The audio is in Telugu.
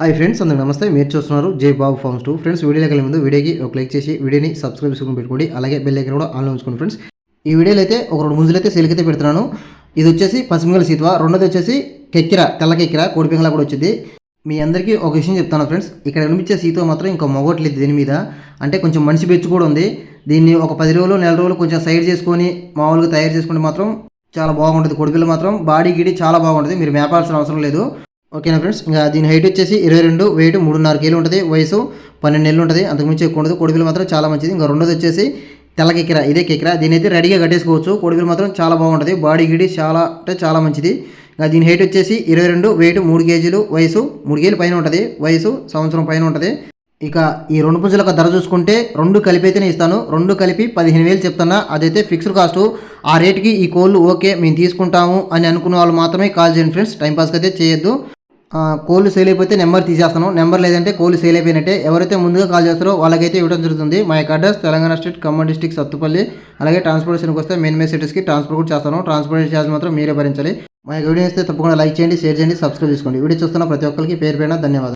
హాయ్ ఫ్రెండ్స్ అందరూ నమస్తే. మీరు చూస్తున్నారు Jai Babu farms two. Friends వీడియోలోకి వెళ్ళే ముందు వీడియోకి ఒక లైక్ చేసి వీడియోని సబ్స్క్రైబ్ చేసుకుని పెట్టుకోండి. అలాగే బెల్ ఐకన్ కూడా ఆన్లో ఉంచుకోండి ఫ్రెండ్స్ ఈ వీడియోలో అయితే ఒక రెండు ముంజులు అయితే సెలికైతే పెడుతున్నాను. ఇది వచ్చేసి పసిమిగల సీత్వ. రెండోది వచ్చేసి కెక్కిర తెల్ల కెక్కిర కోడిపింగళ కూడా వచ్చింది. మీ అందరికీ ఒక విషయం చెప్తాను ఫ్రెండ్స్ ఇక్కడ కనిపించే సీత మాత్రం ఇంకా మొగట్లేదు దీని మీద. అంటే కొంచెం మనిషి బెచ్చు కూడా ఉంది. దీన్ని ఒక పది రోజులు నెల రోజులు కొంచెం సైడ్ చేసుకొని మామూలుగా తయారు చేసుకుంటే మాత్రం చాలా బాగుంటుంది. కొడిపిల్ల మాత్రం బాడీ గిడి చాలా బాగుంటుంది. మీరు మేపాల్సిన అవసరం లేదు. ఓకేనా ఫ్రెండ్స్? ఇంకా దీని హైట్ వచ్చేసి ఇరవై రెండు వెయిట్ మూడున్నర కేలు ఉంటుంది. వయసు పన్నెండు నెలలు ఉంటుంది. అంతకుమించి ఎక్కువ ఉండదు కొడుకులు మాత్రం చాలా మంచిది. ఇంకా రెండోది వచ్చేసి తెల్ల కెక్కిర ఇదే కెక్కిర దీని అయితే రెడీగా కట్టేసుకోవచ్చు. కొడుకులు మాత్రం చాలా బాగుంటుంది. బాడీ గిడి చాలా అంటే చాలా మంచిది. ఇంకా దీని హైట్ వచ్చేసి ఇరవై రెండు వెయిట్ మూడు కేజీలు వయసు మూడు కేజీలు పైన ఉంటుంది. వయసు సంవత్సరం పైన ఉంటుంది. ఇక ఈ రెండు పుంజులకు ధర చూసుకుంటే రెండు కలిపి అయితేనే ఇస్తాను. రెండు కలిపి పదిహేను వేలు చెప్తున్నా. అదైతే ఫిక్స్డ్ కాస్ట్ ఆ రేట్కి ఈ కోళ్ళు ఓకే మేము తీసుకుంటాము అని అనుకున్న వాళ్ళు మాత్రమే కాల్ చేయండి ఫ్రెండ్స్. టైంపాస్కి అయితే చేయొద్దు. కోళ్ళు సేల్ అయిపోతే నెంబర్ తీసేస్తాను. నెంబర్ లేదంటే కోళ్ళు సేల్ అయిపోయినట్టే ఎవరైతే ముందుగా కాల్ చేస్తారో వాళ్ళకైతే ఇవ్వడం జరుగుతుంది. మా యొక్క address Telangana state Khammam district Sathupalli అలాగే ట్రాన్స్పోర్టేషన్కి వస్తే మెయిన్ మెయిన్ సిటీస్కి ట్రాన్స్పోర్ట్ కూడా చేస్తాను. ట్రాన్స్పోర్టేషన్ ఛార్జ్ మాత్రం మీరే భరించాలి. మా వీడియో ఇస్తే తప్పకుండా లైక్ చేయండి షేర్ చేయండి సబ్స్క్రైబ్ చేసుకోండి. వీడియో చూస్తున్న ప్రతి ఒక్కరికి పేరు పైన ధన్యవాదాలు.